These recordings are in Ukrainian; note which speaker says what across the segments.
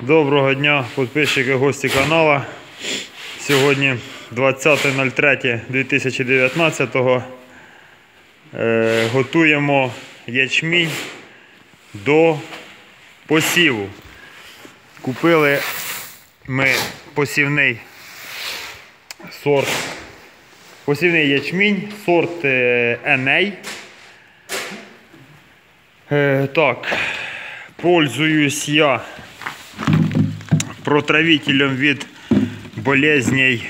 Speaker 1: Доброго дня, підписчики, гості каналу. Сьогодні 20.03.2019 е, готуємо ячмінь до посіву. Купили ми посівний сорт. Посівний ячмінь, сорт е, Еней. Е, так, пользуюсь я протравителем від болезней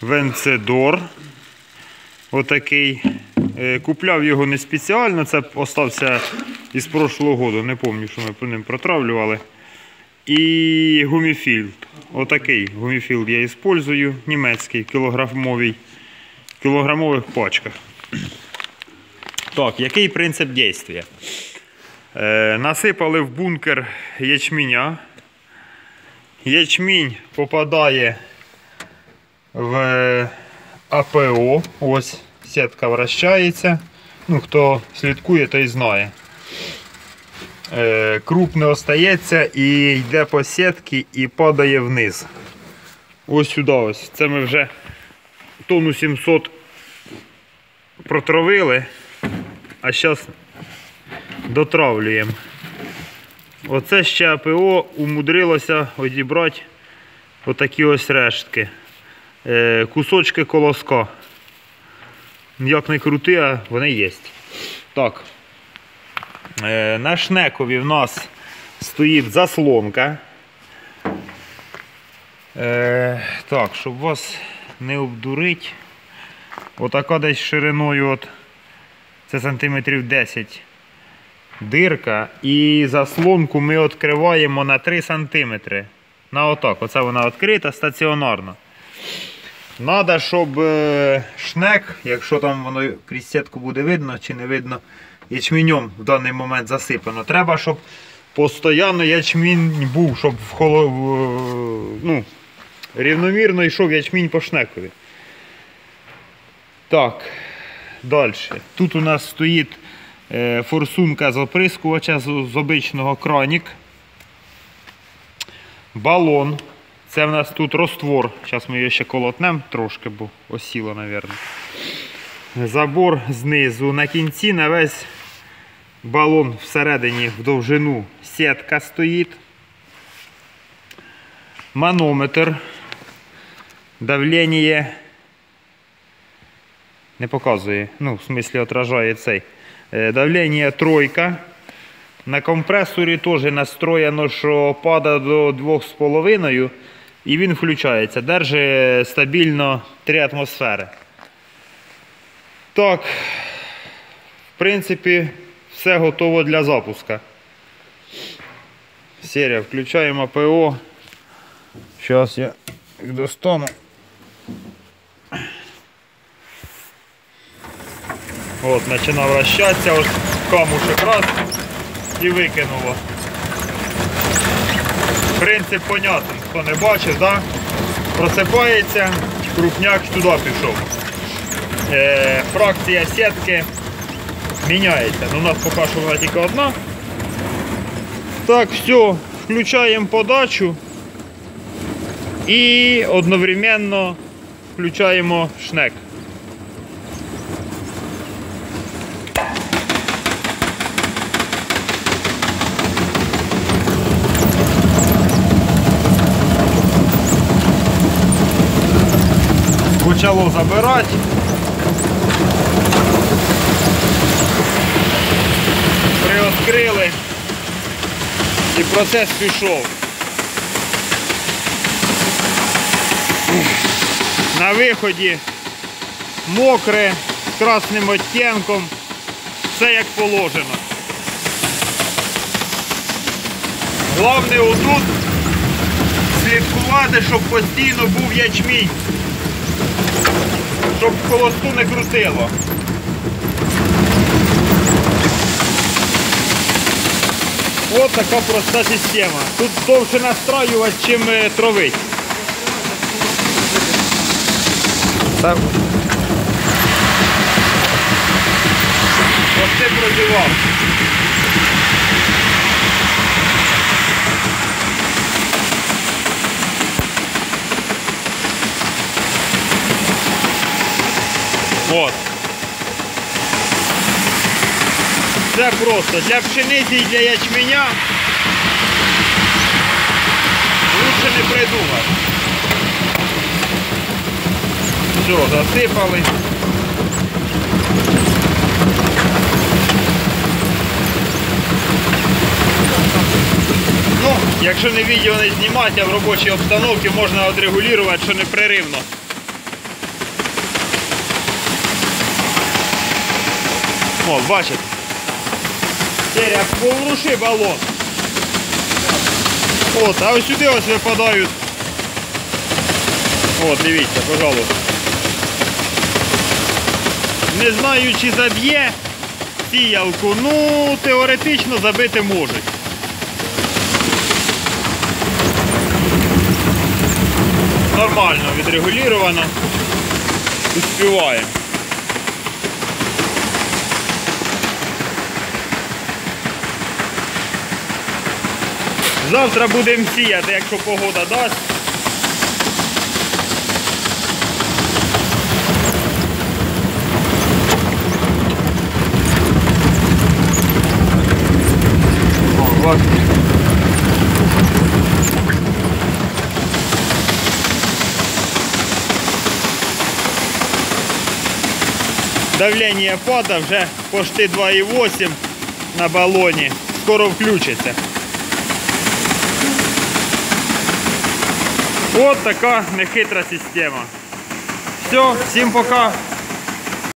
Speaker 1: Венцедор. Отакий. Е, Купляв його не спеціально, це остався із прошлого року, не пам'ятаю, що ми по ним протравлювали. І гуміфілд. Отакий гуміфілд я використовую, німецький, кілограмовий, кілограмових пачках. Так, який принцип дійства? Е, насипали в бункер ячменя. Ячмінь попадає в АПО. Ось сітка вращається. Ну, Хто слідкує, той знає. Е, круп не остається і йде по сітці і падає вниз. Ось сюди ось. Це ми вже тонну 700 протравили, а зараз дотравлюємо. Оце ще АПО умудрилося одібрати отакі ось рештки. Е, кусочки колоска. Як не крути, а вони є. Так. Е, на шнекові в нас стоїть заслонка. Е, так, щоб вас не обдурити. Отака десь шириною от, це сантиметрів 10 дирка. І заслонку ми відкриваємо на 3 см. На отак. Оце вона відкрита стаціонарно. Надо, щоб е, шнек, якщо там воно крізь сітку буде видно чи не видно, ячменем в даний момент засипано. Треба, щоб постійно ячмінь був, щоб в холо... ну, рівномірно йшов ячмінь по шнекові. Так, далі. Тут у нас стоїть форсунка з оприскувача з, обичного кранік. Балон. Це в нас тут роствор. Зараз ми його ще колотнемо трошки, бо осіло, мабуть. Забор знизу. На кінці на весь балон всередині в довжину сітка стоїть. Манометр. Давлення не показує, ну, в смислі отражає цей. Е, Давлення тройка. На компресорі теж настроєно, що падає до 2,5 і він включається. Держить стабільно 3 атмосфери. Так, в принципі, все готово для запуска. Серія, включаємо АПО. Зараз я достану. От, починав вращатися, ось камушек раз і викинуло. Принцип понятний, хто не бачив, да? просипається, крупняк туди пішов. Е, фракція сітки міняється. Ну, у нас поки що вона тільки одна. Так, все, включаємо подачу і одновременно включаємо шнек. Почало забирати. Приоткрили і процес пішов. На виході мокре, з красним оттінком, все як положено. Головне отут слідкувати, щоб постійно був ячмінь щоб колосту не крутило. Ось така проста система. Тут довше настраювати, чим е, травить. Так. Ось просто. Для пшениці і для ячменя лучше не придумати. Все, засипали. Ну, якщо не відео не знімати, а в робочій обстановці можна отрегулювати, що непреривно. О, бачите? Серія поворуши балон. От, а ось сюди ось випадають. От, дивіться, пожалуйста. Не знаю, чи заб'є сіялку, ну теоретично забити можуть. Нормально відрегулювано. Успіваємо. Завтра будемо сіяти, якщо погода дасть. О. Давлення пада вже почти 2,8 на балоні. Скоро включиться. От така нехитра система. Все, всім пока.